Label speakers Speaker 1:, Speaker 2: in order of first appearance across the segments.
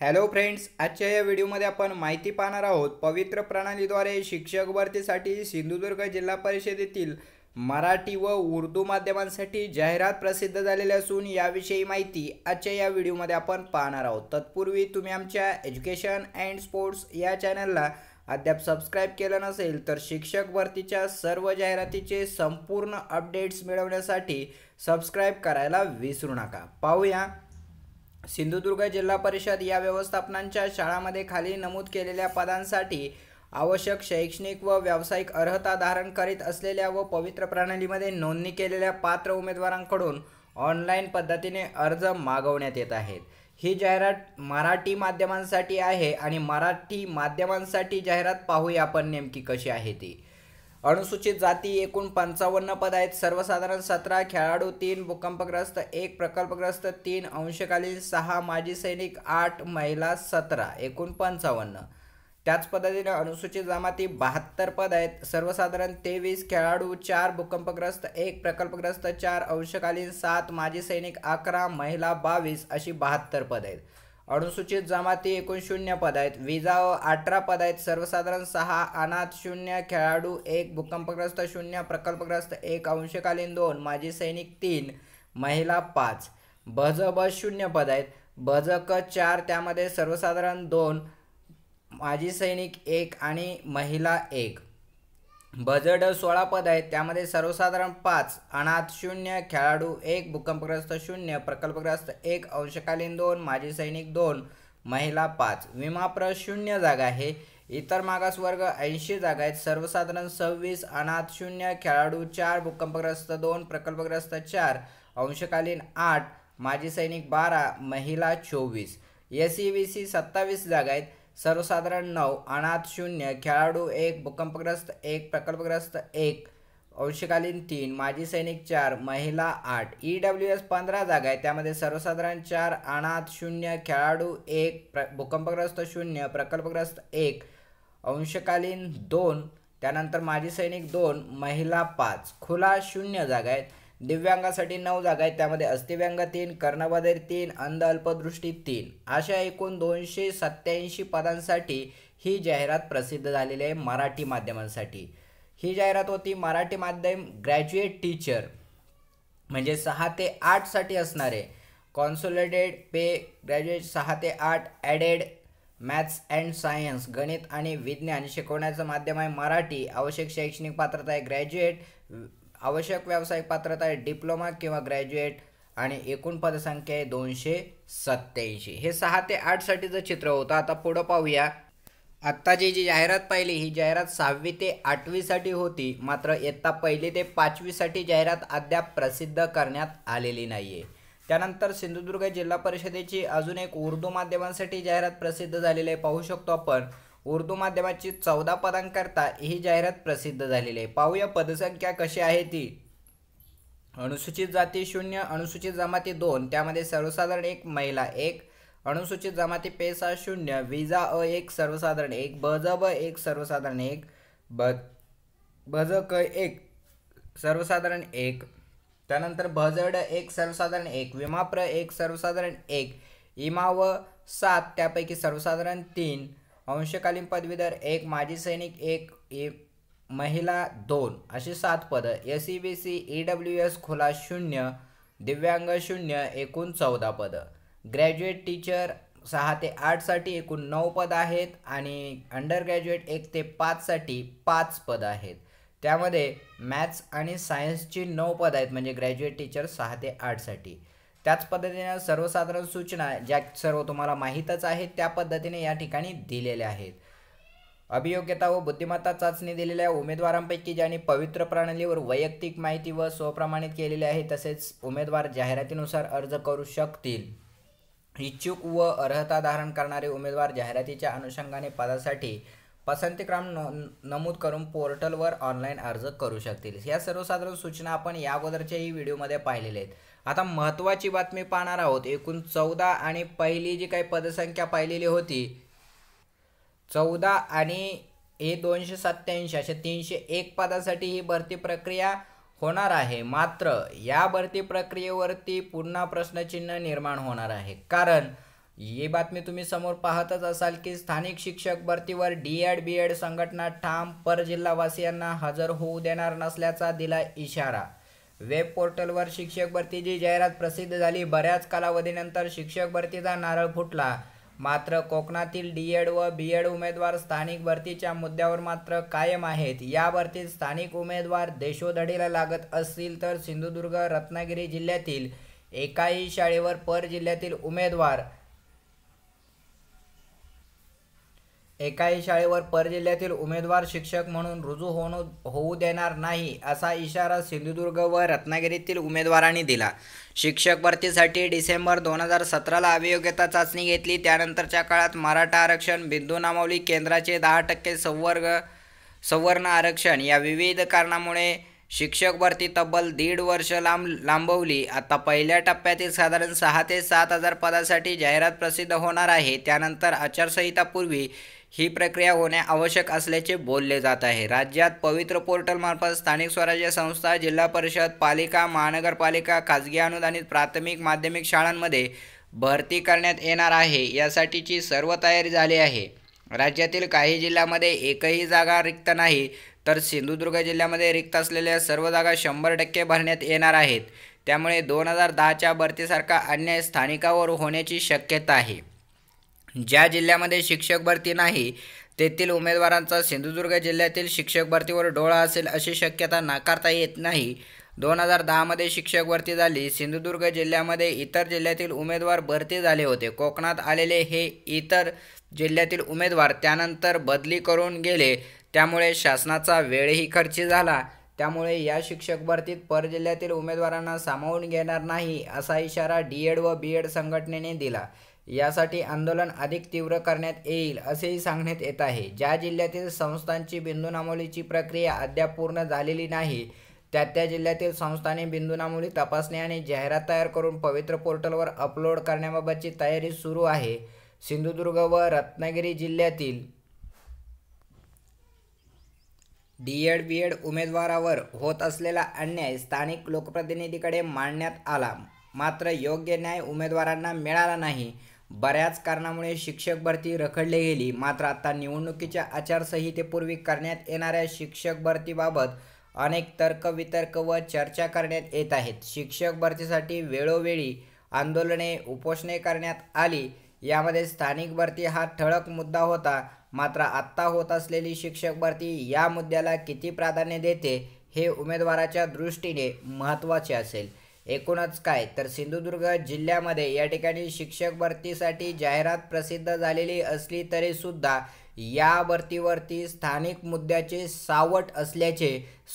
Speaker 1: Hello friends आजच्या या व्हिडिओमध्ये आपण माहिती पाहणार आहोत पवित्र प्रणालीद्वारे शिक्षक भरतीसाठी सिंधुदुर्ग जिल्हा परिषदेतील मराठी व उर्दू माध्यमांसाठी जाहिरात प्रसिद्ध झालेली असून याविषयी माहिती आजच्या या व्हिडिओमध्ये आपण पाहणार आहोत. तत्पूर्वी तुम्ही आमच्या एज्युकेशन अँड स्पोर्ट्स या चॅनलला अद्याप सबस्क्राईब केलं नसेल तर शिक्षक भरतीच्या सर्व जाहिरातीचे संपूर्ण अपडेट्स मिळवण्यासाठी सबस्क्राईब करायला विसरू नका. पाहूया. सिंधुदुर्ग जिल्हा परिषद या व्यवस्थापनांच्या शाळांमध्ये खाली नमूद केलेल्या पदांसाठी आवश्यक शैक्षणिक व व्यावसायिक अर्हता धारण करीत असलेल्या व पवित्र प्रणालीमध्ये नोंदणी केलेल्या पात्र उमेदवारांकडून ऑनलाईन पद्धतीने अर्ज मागवण्यात येत आहेत. ही जाहिरात मराठी माध्यमांसाठी आहे आणि मराठी माध्यमांसाठी जाहिरात पाहूया आपण नेमकी कशी आहे ती. अनुसूचित जाती एकूण पंचावन्न पद आहेत. सर्वसाधारण सतरा खेळाडू तीन भूकंपग्रस्त एक प्रकल्पग्रस्त तीन अंशकालीन सहा माजी सैनिक आठ महिला सतरा एकूण पंचावन्न. त्याच पद्धतीने अनुसूचित जमाती बहात्तर पद आहेत. सर्वसाधारण तेवीस खेळाडू चार भूकंपग्रस्त एक प्रकल्पग्रस्त चार अंशकालीन सात माजी सैनिक अकरा महिला बावीस अशी बहात्तर पद आहेत. अनुसूचित जमाती एकूण शून्य पद आहेत. विजा अठरा पद आहेत. सर्वसाधारण सहा अनाथ शून्य खेळाडू एक भूकंपग्रस्त शून्य प्रकल्पग्रस्त एक अंशकालीन दोन माजी सैनिक तीन महिला पाच. भज ब शून्य पद आहेत. भज क चार त्यामध्ये सर्वसाधारण दोन माजी सैनिक एक आणि महिला एक. बजड सोळा पद आहेत. त्यामध्ये सर्वसाधारण पाच अनाथ शून्य खेळाडू एक भूकंपग्रस्त शून्य प्रकल्पग्रस्त एक अंशकालीन दोन माजी सैनिक दोन महिला पाच. विमाप्र शून्य जागा आहे. इतर मागास वर्ग ऐंशी जागा आहेत. सर्वसाधारण सव्वीस अनाथ शून्य खेळाडू चार भूकंपग्रस्त दोन प्रकल्पग्रस्त चार अंशकालीन आठ माजी सैनिक बारा महिला चोवीस. एस ई बी सी सत्तावीस जागा आहेत. सर्वसाधारण नऊ अनाथ शून्य खेळाडू एक भूकंपग्रस्त एक प्रकल्पग्रस्त एक अंशकालीन तीन माजी सैनिक चार महिला आठ ई डब्ल्यू एस पंधरा जागा आहे त्यामध्ये सर्वसाधारण चार अनाथ शून्य खेळाडू एक प्र भूकंपग्रस्त शून्य प्रकल्पग्रस्त एक अंशकालीन दोन त्यानंतर माजी सैनिक दोन महिला पाच खुला शून्य जागा आहेत. दिव्यांगासाठी नऊ जागा आहेत. त्यामध्ये अस्थिव्यांग तीन कर्णबधिर तीन अंध अल्पदृष्टी तीन. अशा एकूण दोनशे सत्याऐंशी पदांसाठी ही जाहिरात प्रसिद्ध झालेली आहे मराठी माध्यमांसाठी. ही जाहिरात होती मराठी माध्यम ग्रॅज्युएट टीचर. म्हणजे सहा ते आठसाठी असणारे. कॉन्सोलिडेड पे ग्रॅज्युएट सहा ते आठ ॲडेड मॅथ्स अँड सायन्स गणित आणि विज्ञान शिकवण्याचं माध्यम आहे मराठी. आवश्यक शैक्षणिक पात्रता आहे ग्रॅज्युएट आवश्यक व्यावसायिक पात्रता आहे डिप्लोमा किंवा ग्रॅज्युएट आणि एकूण पदसंख्या आहे दोनशे सत्याऐंशी हे सहा ते आठसाठीचं चित्र होतं. आता पुढं पाहूया. आत्ताची जी जाहिरात पाहिली ही जाहिरात सहावी ते आठवीसाठी होती. मात्र इयत्ता पहिली ते पाचवीसाठी जाहिरात अद्याप प्रसिद्ध करण्यात आलेली नाही आहे त्यानंतर सिंधुदुर्ग जिल्हा परिषदेची अजून एक उर्दू माध्यमांसाठी जाहिरात प्रसिद्ध झालेली आहे. पाहू शकतो आपण. उर्दू माध्यमाची चौदा पदांकरता ही जाहिरात प्रसिद्ध झालेली आहे. पाहूया पदसंख्या कशी आहे ती. अनुसूचित जाती शून्य अनुसूचित जमाती दोन त्यामध्ये सर्वसाधारण एक महिला एक अनुसूचित जमाती पेसा शून्य विजा अ एक सर्वसाधारण एक बज ब एक सर्वसाधारण एक ब भज क एक सर्वसाधारण एक त्यानंतर भजड एक सर्वसाधारण एक विमाप्र एक सर्वसाधारण एक इमा व सात त्यापैकी सर्वसाधारण तीन अंशकालीन पदवीधर एक माजी सैनिक एक ए महिला दोन अशी सात पदं. S C B C E W S खुला शून्य दिव्यांग शून्य एकूण चौदा पदं. ग्रॅज्युएट टीचर सहा ते आठसाठी एकूण नऊ पदं आहेत आणि अंडर ग्रॅज्युएट एक ते पाचसाठी पाच पदं आहेत. त्यामध्ये मॅथ्स आणि सायन्सची नऊ पदं आहेत म्हणजे ग्रॅज्युएट टीचर सहा ते आठसाठी त्याच पद्धतीने सर्वसाधारण सूचना ज्या सर्व तुम्हाला माहीतच आहेत त्या पद्धतीने या ठिकाणी दिलेल्या आहेत. अभियोग्यता व बुद्धिमत्ता चाचणी दिलेल्या उमेदवारांपैकी ज्यांनी पवित्र प्रणालीवर वैयक्तिक माहिती व स्वप्रमाणित केलेली आहे तसेच उमेदवार जाहिरातीनुसार अर्ज करू शकतील. इच्छुक व अर्हता धारण करणारे उमेदवार जाहिरातीच्या अनुषंगाने पदासाठी पसंतीक्रम नमूद करून पोर्टलवर ऑनलाईन अर्ज करू शकतील. या सर्वसाधारण सूचना आपण या अगोदरच्याही व्हिडिओमध्ये पाहिलेल्या आहेत. आता महत्त्वाची बातमी पाहणार आहोत. एकूण चौदा आणि पहिली जी काही पदसंख्या पाहिलेली होती चौदा आणि हे दोनशे सत्त्याऐंशी अशा तीनशे एक पदासाठी ही भरती प्रक्रिया होणार आहे. मात्र या भरती प्रक्रियेवरती पुन्हा प्रश्नचिन्ह निर्माण होणार आहे. कारण ही बातमी तुम्ही समोर पाहतच असाल की स्थानिक शिक्षक भरतीवर डी एड बी एड संघटना ठाम पर जिल्हावासियांना हजर होऊ देणार नसल्याचा दिला इशारा. वेब पोर्टलवर शिक्षक भरतीची जाहिरात प्रसिद्ध झाली. बऱ्याच कालावधीनंतर शिक्षक भरतीचा नारळ फुटला. मात्र कोकणातील डी एड व बी एड उमेदवार स्थानिक भरतीच्या मुद्द्यावर मात्र कायम आहेत. या भरतीत स्थानिक उमेदवार देशोधडीला लागत असतील तर सिंधुदुर्ग रत्नागिरी जिल्ह्यातील एकाही शाळेवर पर जिल्ह्यातील उमेदवार एकाही शाळेवर पर जिल्ह्यातील उमेदवार शिक्षक म्हणून रुजू होणू होऊ देणार नाही असा इशारा सिंधुदुर्ग व रत्नागिरीतील उमेदवारांनी दिला. शिक्षक भरतीसाठी डिसेंबर दोन हजार सतराला अभियोग्यता चाचणी घेतली. त्यानंतरच्या काळात मराठा आरक्षण बिंदू नामावली केंद्राचे दहा टक्के संवर्ग संवर्ण आरक्षण या विविध कारणामुळे शिक्षक भरती तब्बल दीड वर्ष लांब लांबवली. आता पहिल्या टप्प्यातील साधारण सहा ते सात हजार पदासाठी जाहिरात प्रसिद्ध होणार आहे. त्यानंतर आचारसंहितापूर्वी ही प्रक्रिया होणे आवश्यक असल्याचे बोलले जात आहे. राज्यात पवित्र पोर्टलमार्फत स्थानिक स्वराज्य संस्था जिल्हा परिषद पालिका महानगरपालिका खाजगी अनुदानित प्राथमिक माध्यमिक शाळांमध्ये भरती करण्यात येणार आहे. यासाठीची सर्व तयारी झाली आहे. राज्यातील काही जिल्ह्यामध्ये एकही जागा रिक्त नाही तर सिंधुदुर्ग जिल्ह्यामध्ये रिक्त असलेल्या सर्व जागा शंभर टक्के भरण्यात येणार आहेत. त्यामुळे दोन हजार दहाच्या भरतीसारखा अन्याय स्थानिकावर होण्याची शक्यता आहे. ज्या जिल्ह्यामध्ये शिक्षक भरती नाही तेथील उमेदवारांचा सिंधुदुर्ग जिल्ह्यातील शिक्षक भरतीवर डोळा असेल अशी शक्यता नाकारता येत नाही. दोन हजार दहामध्ये शिक्षक भरती झाली. सिंधुदुर्ग जिल्ह्यामध्ये इतर जिल्ह्यातील उमेदवार भरती झाले होते. कोकणात आलेले हे इतर जिल्ह्यातील उमेदवार त्यानंतर बदली करून गेले. त्यामुळे शासनाचा वेळही खर्ची झाला. त्यामुळे या शिक्षक भरतीत पर जिल्ह्यातील उमेदवारांना सामावून घेणार नाही असा इशारा डी एड व बी एड संघटनेने दिला. यासाठी आंदोलन अधिक तीव्र करण्यात येईल असेही सांगण्यात येत आहे. ज्या जिल्ह्यातील संस्थांची बिंदूनामोलीची प्रक्रिया अद्याप पूर्ण झालेली नाही त्या त्या जिल्ह्यातील संस्थांनी बिंदूनामोली तपासणी आणि जाहिरात तयार करून पवित्र पोर्टलवर अपलोड करण्याबाबतची तयारी सुरू आहे. सिंधुदुर्ग व रत्नागिरी जिल्ह्यातील डी एड बी एड उमेदवारावर होत असलेला अन्याय स्थानिक लोकप्रतिनिधीकडे मांडण्यात आला. मात्र योग्य न्याय उमेदवारांना मिळाला नाही. बऱ्याच कारणामुळे शिक्षक भरती रखडली गेली. मात्र आता निवडणुकीच्या आचारसंहितेपूर्वी करण्यात येणाऱ्या शिक्षक भरतीबाबत अनेक तर्कवितर्क व चर्चा करण्यात येत आहेत. शिक्षक भरतीसाठी वेळोवेळी आंदोलने उपोषणे करण्यात आली. यामध्ये स्थानिक भरती हा ठळक मुद्दा होता. मात्र आत्ता होत असलेली शिक्षक भरती या मुद्द्याला किती प्राधान्य देते हे उमेदवाराच्या दृष्टीने महत्त्वाचे असेल. एकूणच काय? तर सिंधुदुर्ग जिल्ह्यामध्ये या ठिकाणी शिक्षक भरतीसाठी जाहिरात प्रसिद्ध झालेली असली तरी सुद्धा या भरतीवरती स्थानिक मुद्द्याचे सावट असल्याचे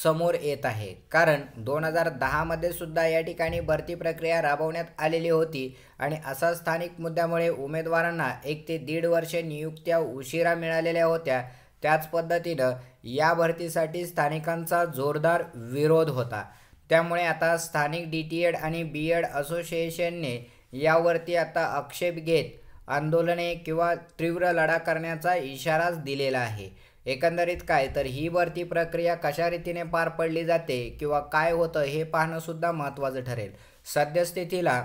Speaker 1: समोर येत आहे. कारण दोन हजार दहामध्ये सुद्धा या ठिकाणी भरती प्रक्रिया राबवण्यात आलेली होती आणि असा स्थानिक मुद्द्यामुळे उमेदवारांना एक ते दीड वर्ष नियुक्त्या उशिरा मिळालेल्या होत्या. त्याच पद्धतीनं या भरतीसाठी स्थानिकांचा जोरदार विरोध होता. त्यामुळे आता स्थानिक डी टी एड आणि बी एड असोसिएशनने यावरती आता आक्षेप घेत आंदोलने किंवा तीव्र लढा करण्याचा इशाराच दिलेला आहे. एकंदरीत काय? तर ही भरती प्रक्रिया कशा रीतीने पार पडली जाते किंवा काय होतं हे पाहणंसुद्धा महत्त्वाचं ठरेल. सद्यस्थितीला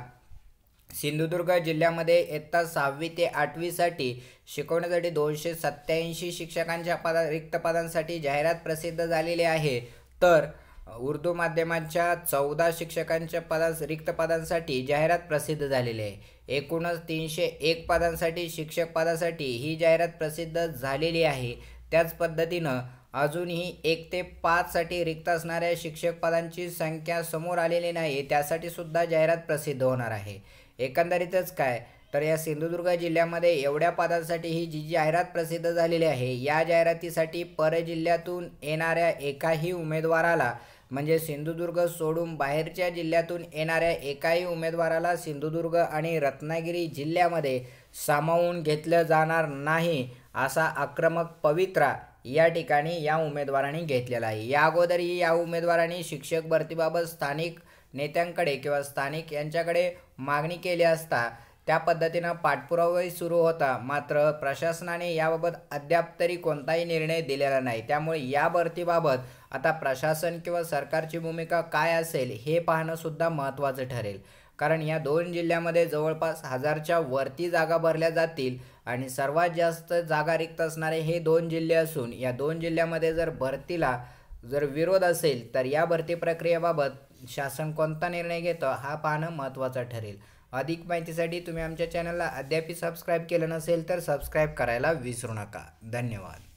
Speaker 1: सिंधुदुर्ग जिल्ह्यामध्ये इयत्ता सहावी ते आठवीसाठी शिकवण्यासाठी दोनशे सत्त्याऐंशी शिक्षकांच्या पदा रिक्त पदांसाठी जाहिरात प्रसिद्ध झालेली आहे. तर उर्दू माध्यमांच्या चौदा शिक्षकांच्या पदा रिक्त पदांसाठी जाहिरात प्रसिद्ध झालेली आहे. एकूणच तीनशे एक पदांसाठी शिक्षक पदासाठी ही जाहिरात प्रसिद्ध झालेली आहे. त्याच पद्धतीनं अजूनही एक ते पाचसाठी रिक्त असणाऱ्या शिक्षक पदांची संख्या समोर आलेली नाही त्यासाठी सुद्धा जाहिरात प्रसिद्ध होणार आहे. एकंदरीतच काय? तर या सिंधुदुर्ग जिल्ह्यामध्ये एवढ्या पदांसाठी ही जी जाहिरात प्रसिद्ध झालेली आहे या जाहिरातीसाठी परजिल्ह्यातून येणाऱ्या एकाही उमेदवाराला म्हणजे सिंधुदुर्ग सोडून बाहेरच्या जिल्ह्यातून येणाऱ्या एकाही उमेदवाराला सिंधुदुर्ग आणि रत्नागिरी जिल्ह्यामध्ये सामावून घेतलं जाणार नाही असा आक्रमक पवित्रा या ठिकाणी या उमेदवारांनी घेतलेला आहे. या अगोदरही या उमेदवारांनी शिक्षक भरतीबाबत स्थानिक नेत्यांकडे किंवा स्थानिक यांच्याकडे मागणी केली असता त्या पद्धतीनं पाठपुरावाही सुरू होता. मात्र प्रशासनाने याबाबत अद्याप तरी कोणताही निर्णय दिलेला नाही. त्यामुळे या भरतीबाबत आता प्रशासन किंवा सरकारची भूमिका काय असेल हे पाहणंसुद्धा महत्त्वाचं ठरेल. कारण या दोन जिल्ह्यामध्ये जवळपास हजारच्या वरती जागा भरल्या जातील आणि सर्वात जास्त जागा रिक्त असणारे हे दोन जिल्हे असून या दोन जिल्ह्यामध्ये जर भरतीला जर विरोध असेल तर या भरती प्रक्रियेबाबत शासन कोणता निर्णय घेतं हा पाहणं महत्त्वाचं ठरेल. अधिक माहितीसाठी तुम्ही आमच्या चॅनलला अद्याप सबस्क्राईब केलं नसेल तर सबस्क्राईब करायला विसरू नका. धन्यवाद.